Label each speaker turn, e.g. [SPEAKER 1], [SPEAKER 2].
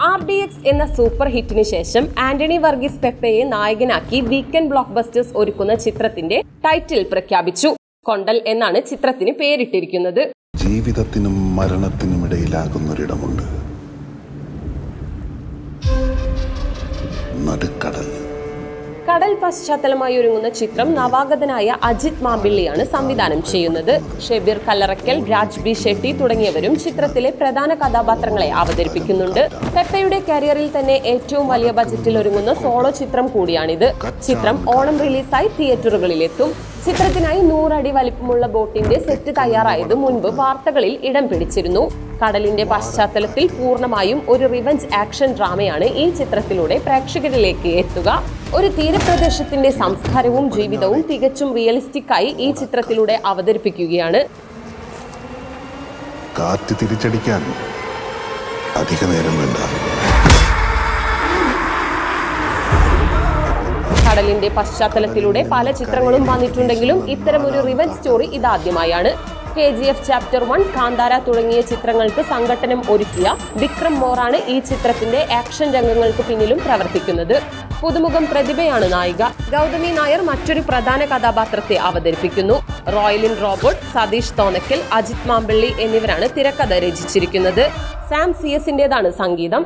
[SPEAKER 1] R D X എന്ന super ഹിറ്റിന് ശേഷം ആന്റണി വർഗീസ് പെപ്പയെ നായകനാക്കി വീക്കെൻഡ് ബ്ലോക്ക് ബസ്റ്റേഴ്സ് ഒരുക്കുന്ന ചിത്രത്തിന്റെ ടൈറ്റിൽ പ്രഖ്യാപിച്ചു. കൊണ്ടൽ എന്നാണ് ചിത്രത്തിന് പേരിട്ടിരിക്കുന്നത്.
[SPEAKER 2] ജീവിതത്തിനും മരണത്തിനും ഇടയിലാകുന്നൊരിടമുണ്ട്. നടുക്കടൽ.
[SPEAKER 1] കടൽ പശ്ചാത്തലമായി ഒരുങ്ങുന്ന ചിത്രം നവാഗതനായ അജിത് മാമ്പിള്ളിയാണ് സംവിധാനം ചെയ്യുന്നത്. ഷെബീർ കല്ലറക്കൽ രാജ് ബി ഷെട്ടി തുടങ്ങിയവരും ചിത്രത്തിലെ പ്രധാന കഥാപാത്രങ്ങളെ അവതരിപ്പിക്കുന്നുണ്ട്. പെപ്പയുടെ കരിയറിൽ തന്നെ ഏറ്റവും വലിയ ബജറ്റിൽ ഒരുങ്ങുന്ന സോളോ ചിത്രം കൂടിയാണിത്. ചിത്രം ഓണം റിലീസായി തിയേറ്ററുകളിലെത്തും. ചിത്രത്തിനായി നൂറടി വലിപ്പമുള്ള ബോട്ടിന്റെ സെറ്റ് തയ്യാറായത് മുൻപ് വാർത്തകളിൽ ഇടം പിടിച്ചിരുന്നു. കടലിന്റെ പശ്ചാത്തലത്തിൽ പൂർണമായും ഒരു റിവഞ്ച് ആക്ഷൻ ഡ്രാമയാണ് ഈ ചിത്രത്തിലൂടെ പ്രേക്ഷകരിലേക്ക് എത്തുക. ഒരു തീരപ്രദേശത്തിന്റെ സംസ്കാരവും ജീവിതവും തികച്ചും റിയലിസ്റ്റിക് ആയി ഈ ചിത്രത്തിലൂടെ അവതരിപ്പിക്കുകയാണ്.
[SPEAKER 2] കാറ്റ് തിരിച്ചടിക്കാൻ അധിക നേരം വേണ്ട.
[SPEAKER 1] കടലിന്റെ പശ്ചാത്തലത്തിലൂടെ പല ചിത്രങ്ങളും വന്നിട്ടുണ്ടെങ്കിലും ഇത്തരമൊരു റിവൻ സ്റ്റോറി ഇതാദ്യമായാണ്. K G F chapter one Kantara തുടങ്ങിയ ചിത്രങ്ങൾക്ക് സംഘട്ടനം ഒരുക്കിയ വിക്രം മോറാണ് ഈ ചിത്രത്തിന്റെ ആക്ഷൻ രംഗങ്ങൾക്ക് പിന്നിലും പ്രവർത്തിക്കുന്നത്. പുതുമുഖം പ്രതിഭയാണ് നായിക. ഗൗതമി നായർ മറ്റൊരു പ്രധാന കഥാപാത്രത്തെ അവതരിപ്പിക്കുന്നു. റോയലിൻ റോബോട്ട് സതീഷ് തോനക്കൽ അജിത് മാമ്പള്ളി എന്നിവരാണ് തിരക്കഥ രചിച്ചിരിക്കുന്നത്. സാം സി സംഗീതം.